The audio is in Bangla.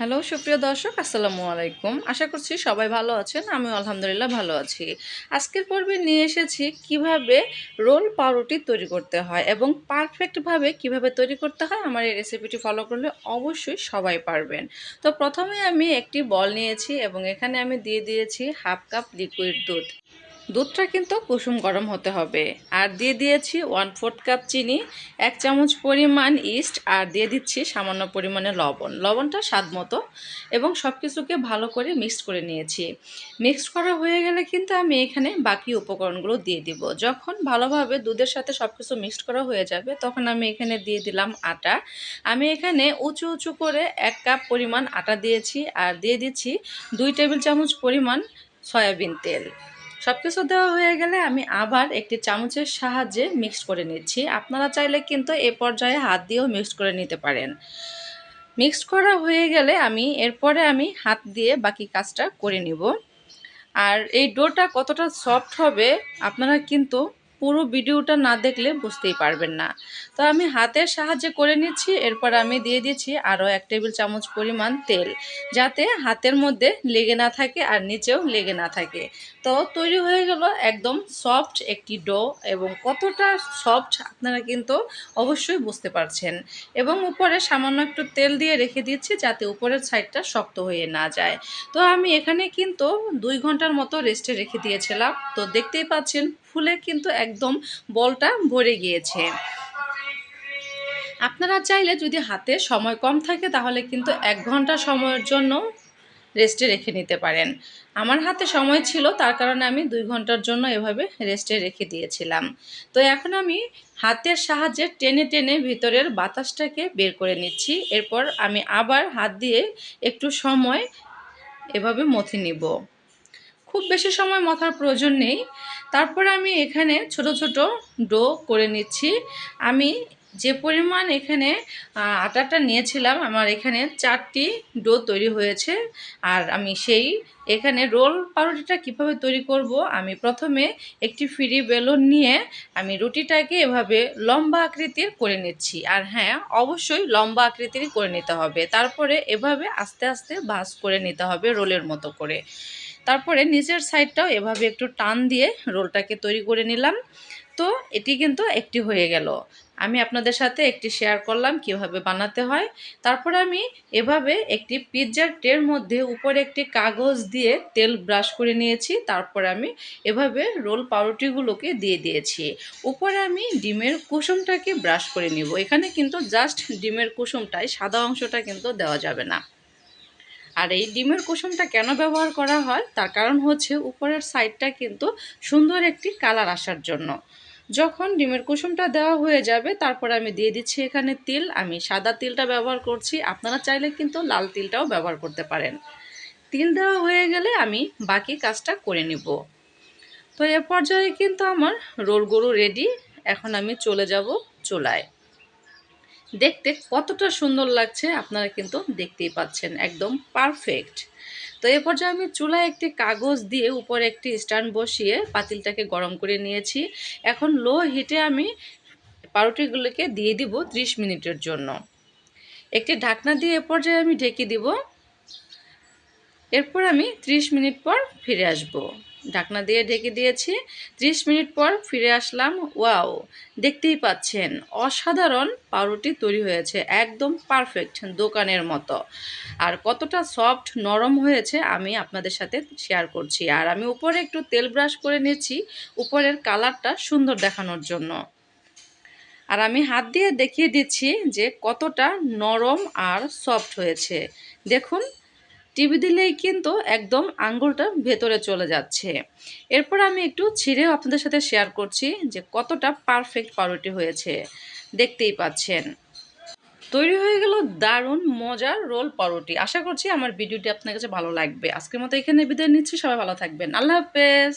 হ্যালো, সুপ্রিয় দর্শক, আসসালামু আলাইকুম। আশা করছি সবাই ভালো আছেন আমি আলহামদুলিল্লাহ ভালো আছি। আজকের পর্বে নিয়ে এসেছি কীভাবে রোল পাউরুটি তৈরি করতে হয় এবং পারফেক্টভাবে কীভাবে তৈরি করতে হয়। আমার এই রেসিপিটি ফলো করলে অবশ্যই সবাই পারবেন। তো প্রথমে আমি একটি বল নিয়েছি এবং এখানে আমি দিয়ে দিয়েছি হাফ কাপ লিকুইড দুধ। দুধটা কিন্তু কুসুম গরম হতে হবে। আর দিয়ে দিয়েছি ওয়ান ফোর্থ কাপ চিনি, এক চামচ পরিমাণ ইস্ট আর দিয়ে দিচ্ছি সামান্য পরিমাণে লবণ। লবণটা স্বাদ মতো এবং সব কিছুকে ভালো করে মিক্সড করে নিয়েছি। মিক্সড করা হয়ে গেলে কিন্তু আমি এখানে বাকি উপকরণগুলো দিয়ে দিব। যখন ভালোভাবে দুধের সাথে সব কিছু মিক্সড করা হয়ে যাবে, তখন আমি এখানে দিয়ে দিলাম আটা। আমি এখানে উঁচু উঁচু করে এক কাপ পরিমাণ আটা দিয়েছি, আর দিয়ে দিচ্ছি দুই টেবিল চামচ পরিমাণ সয়াবিন তেল। সব কিছু দেওয়া হয়ে গেলে আমি আবার একটি চামচের সাহায্যে মিক্স করে নিচ্ছি। আপনারা চাইলে কিন্তু এ পর্যায়ে হাত দিয়েও মিক্স করে নিতে পারেন। মিক্স করা হয়ে গেলে আমি এরপরে আমি হাত দিয়ে বাকি কাজটা করে নিব। আর এই ডোটা কতটা সফট হবে আপনারা কিন্তু পুরো ভিডিওটা না দেখলে বুঝতেই পারবেন না। তো আমি হাতের সাহায্যে করে নিচ্ছি, এরপর আমি দিয়ে দিচ্ছি আরও এক টেবিল চামচ পরিমাণ তেল, যাতে হাতের মধ্যে লেগে না থাকে আর নিচেও লেগে না থাকে। তো তৈরি হয়ে গেল একদম সফট একটি ডো এবং কতটা সফট আপনারা কিন্তু অবশ্যই বুঝতে পারছেন। এবং উপরে সামান্য একটু তেল দিয়ে রেখে দিচ্ছি যাতে উপরের সাইডটা শক্ত হয়ে না যায়। তো আমি এখানে কিন্তু দুই ঘণ্টার মতো রেস্টে রেখে দিয়েছিলাম। তো দেখতেই পাচ্ছেন, ফুলে কিন্তু একদম বলটা ভরে গিয়েছে। আপনারা চাইলে যদি হাতে সময় কম থাকে তাহলে কিন্তু এক ঘণ্টা সময়ের জন্য রেস্টে রেখে নিতে পারেন। আমার হাতে সময় ছিল, তার কারণে আমি দুই ঘণ্টার জন্য এভাবে রেস্টে রেখে দিয়েছিলাম। তো এখন আমি হাতের সাহায্যে টেনে টেনে ভিতরের বাতাসটাকে বের করে নিচ্ছি। এরপর আমি আবার হাত দিয়ে একটু সময় এভাবে মথে নিব। খুব বেশি সময় মথার প্রয়োজন নেই। তারপর আমি এখানে ছোট ছোট ডো করে নিচ্ছি। আমি যে পরিমাণ এখানে আটাটা নিয়েছিলাম, আমার এখানে চারটি ডো তৈরি হয়েছে। আর আমি সেই এখানে রোল পাউরুটিটা কীভাবে তৈরি করব, আমি প্রথমে একটি ফ্রি বেলুন নিয়ে আমি রুটিটাকে এভাবে লম্বা আকৃতির করে নিচ্ছি। আর হ্যাঁ অবশ্যই লম্বা আকৃতিরই করে নিতে হবে। তারপরে এভাবে আস্তে আস্তে ভাজ করে নিতে হবে রোলের মতো করে। তারপরে নিচের সাইডটাও এভাবে একটু টান দিয়ে রোলটাকে তৈরি করে নিলাম। তো এটি কিন্তু একটি হয়ে গেল। আমি আপনাদের সাথে একটি শেয়ার করলাম কীভাবে বানাতে হয়। তারপরে আমি এভাবে একটি পিৎজার ট্রের মধ্যে উপরে একটি কাগজ দিয়ে তেল ব্রাশ করে নিয়েছি। তারপরে আমি এভাবে রোল পাউরুটিগুলোকে দিয়ে দিয়েছি। উপরে আমি ডিমের কুসুমটাকে ব্রাশ করে নিব। এখানে কিন্তু জাস্ট ডিমের কুসুমটাই সাদা অংশটা কিন্তু দেওয়া যাবে না। আর এই ডিমের কুসুমটা কেন ব্যবহার করা হয়? তার কারণ হচ্ছে উপরের সাইডটা কিন্তু সুন্দর একটি কালার আসার জন্য। যখন ডিমের কুসুমটা দেওয়া হয়ে যাবে, তারপর আমি দিয়ে দিচ্ছি এখানে তিল। আমি সাদা তিলটা ব্যবহার করছি। আপনারা চাইলে কিন্তু লাল তিলটাও ব্যবহার করতে পারেন। তিল দেওয়া হয়ে গেলে আমি বাকি কাজটা করে নিব। তো এ পর্যায়ে কিন্তু আমার রোল গরু রেডি এখন আমি চলে যাব চুলায়। দেখতে কতটা সুন্দর লাগছে আপনারা কিন্তু দেখতেই পাচ্ছেন, একদম পারফেক্ট তো এ পর্যায়ে আমি চুলায় একটি কাগজ দিয়ে উপরে একটি স্ট্যান্ড বসিয়ে পাতিলটাকে গরম করে নিয়েছি। এখন লো হিটে আমি পাউরুটিগুলোকে দিয়ে দিব 30 মিনিটের জন্য। একটি ঢাকনা দিয়ে এ পর্যায়ে আমি ঢেকে দিব। এরপর আমি 30 মিনিট পর ফিরে আসব। ঢাকনা দিয়ে ঢেকে দিয়েছি। 30 মিনিট পর ফিরে আসলাম। ওয়াও, দেখতেই পাচ্ছেন, অসাধারণ পাউরুটি তৈরি হয়েছে, একদম পারফেক্ট দোকানের মতো। আর কতটা সফট, নরম হয়েছে আমি আপনাদের সাথে শেয়ার করছি। আর আমি উপরে একটু তেল ব্রাশ করে নিয়েছি, উপরের কালারটা সুন্দর দেখানোর জন্য। আর আমি হাত দিয়ে দেখিয়ে দিচ্ছি যে কতটা নরম আর সফট হয়েছে। দেখুন টিভি দিলেই কিন্তু একদম আঙ্গুলটা ভেতরে চলে যাচ্ছে। এরপর আমি একটু ছিঁড়েও আপনাদের সাথে শেয়ার করছি যে কতটা পারফেক্ট পাউরুটি হয়েছে। দেখতেই পাচ্ছেন। তৈরি হয়ে গেল দারুণ মজার রোল পাউরুটি আশা করছি আমার ভিডিওটি আপনার কাছে ভালো লাগবে। আজকের মতো এখানে বিদায় নিচ্ছি। সবাই ভালো থাকবেন। আল্লাহ হাফেজ।